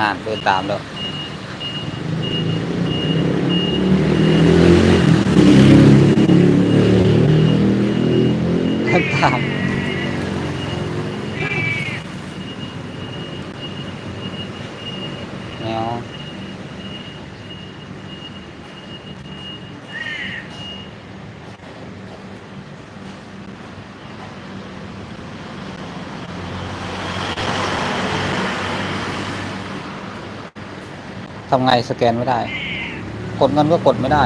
นานเดินตามแล้วเดินตามว ทำไงสแกนไม่ได้ กดเงินก็กดไม่ได้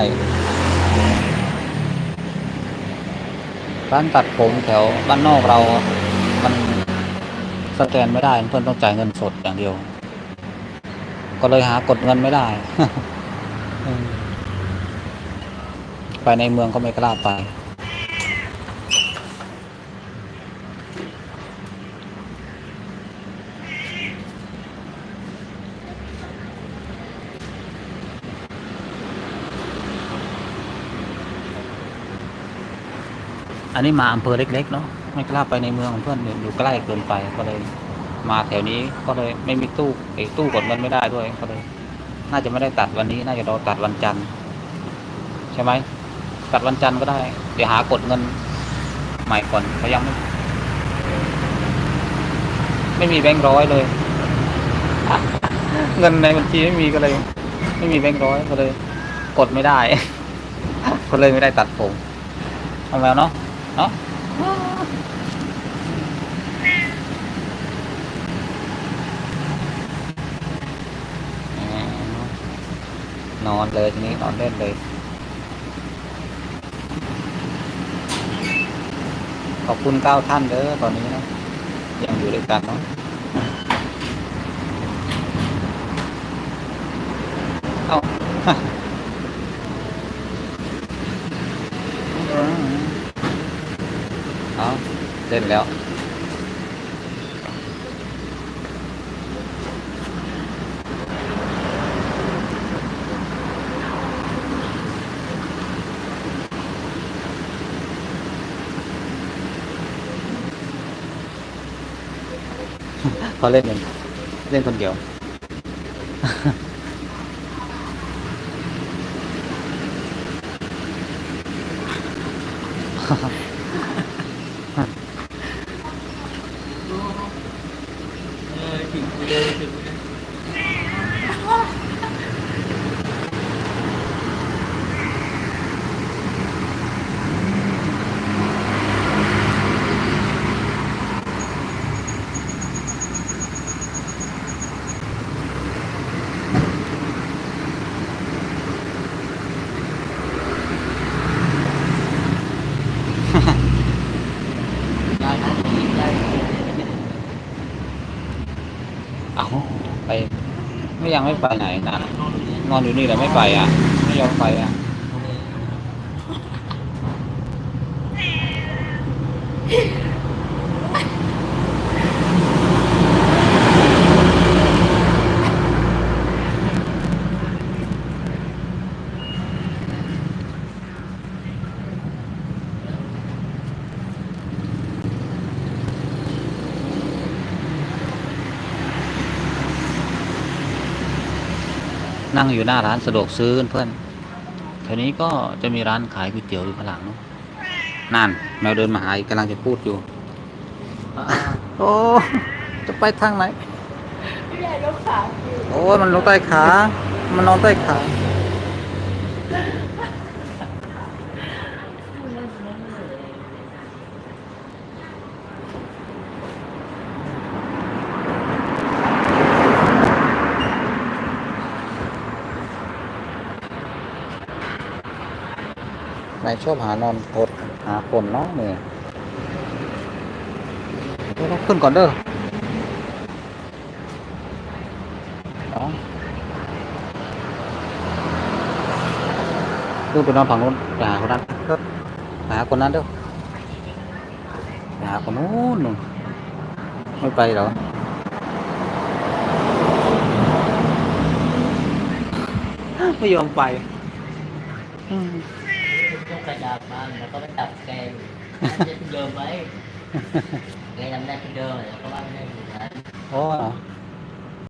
ร้านตัดผมแถวบ้านนอกเรา มันสแกนไม่ได้ เพื่อนต้องจ่ายเงินสดอย่างเดียว ก็เลยหากดเงินไม่ได้ ไปในเมืองก็ไม่กล้าไป อันนี้มาอำเภอเล็กๆเนาะไม่กล้าไปในเมืองของเพื่อนอยู่อยู่ใกล้เกินไปก็เลย มาแถวนี้ก็เลยไม่มีตู้ไอ้ตู้กดเงินไม่ได้ด้วยก็เลย น่าจะไม่ได้ตัดวันนี้น่าจะรอตัดวันจันทร์ใช่ไหมตัดวันจันทร์ก็ได้ เดี๋ยวหากดเงินใหม่ก่อนเขายังไม่ไม่มีแบงค์ร้อยเลย เงินในบัญชีไม่มีก็เลย ไม่มีแบงค์ร้อยก็เลย กดไม่ได้ ก็เลยไม่ได้ตัดผมเอาแล้วเนาะ เนาะอืมนอนเลยทีนี้นอนเล่นเลย ขอบคุณเก้าท่านเด้อตอนนี้นะยังอยู่ด้วยกันเนาะเอาเอา เล่นแล้ว เขาเล่นเองเล่นคนเดียวเออถึงกูเลยถึงกูเลย ได้นะได้ เอาไป ไม่ยังไม่ไปไหนนะนอนอยู่นี่แหละไม่ไปอะ ไม่ยอมไปอะ นั่งอยู่หน้าร้านสะดวกซื้อเพื่อนแถวนี้ก็จะมีร้านขายก๋วยเตี๋ยวอยู่ข้างหลังเนอะนั่นแมวเดินมาหาอีกกำลังจะพูดอยู่ โอ้จะไปทางไหนพี่ใหญ่ยกขาอยู่โอ้ยมันลงใต้ขา มันนอนใต้ขา นชอบหานอนกดหาคนเนาะเนี่ยเดี๋ยวขึ้นก่อนเด้ออาขึ้นไปนอนฝั่งนู้นไปหาคนนั้นหาคนนั้นเด้อหาคนนู้นนู่นไม่ไปหรอไม่ยอมไป อืม ยกกระดาษมาแล้วก็ไปตัดแกงนั่นจะเดิมไว้แกจำได้ที่เดิมแล้วก็ว่าไม่ได้อยู่นั้นโอ้เหรอเ